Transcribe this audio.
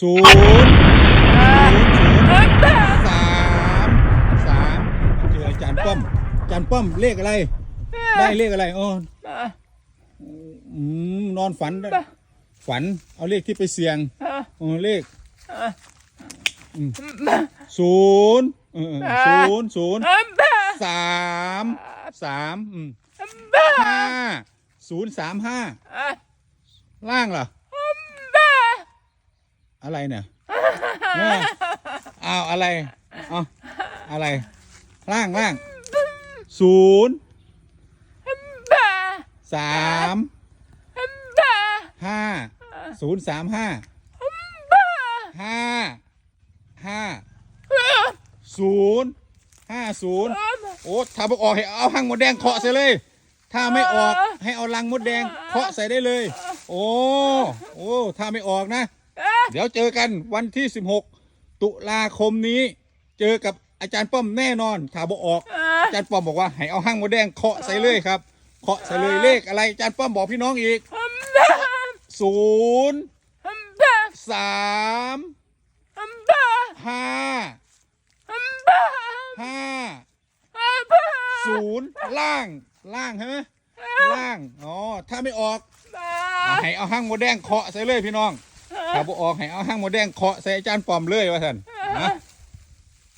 ศูนย์ศูนย์ศูนย์สามสามเจออาจารย์ป้อมอาจารย์ป้อมเลขอะไร ได้เลขอะไรอ๋ออืมนอนฝัน ฝัน เอาเลขที่ไปเสี่ยงเออเลขอืมศูนย์เออเออศูนย์ศูนย์สามสามอืมห้าศูนย์สามห้าล่างเหรอ อะไรเนี่ยเอออ้าวอะไรเอาอะไรล่างล่างศูนย์สามห้าศูนย์สามห้าห้าห้าศูนย์ห้าศูนย์โอ้ถ้าบอกออกให้เอาหังมดแดงเคาะใส่เลย ถ้าไม่ออกให้เอาลังมดแดงเคาะใส่ได้เลย โอ้โอ้ถ้าไม่ออกนะ เดี๋ยวเจอกันวันที่ 16 ตุลาคมนี้ เจอกับอาจารย์ป้อมแน่นอนถ้าบอกออก อาจารย์ป้อมบอกว่าให้เอาห้างมดแดงเคาะใส่เลยครับ เคาะใส่เลยเลขอะไรอาจารย์ป้อมบอกพี่น้องอีกศูนย์สามห้าห้าศูนย์ล่างล่างใช่ไหมล่าง อ๋อ ถ้าไม่ออกเอาให้เอาห้างมดแดงเคาะใส่เลยพี่น้อง ถ้าบอออกให้เอาห้างมดแดงเคาะใส่อาจารย์ปอมเลยว่าท่านนะ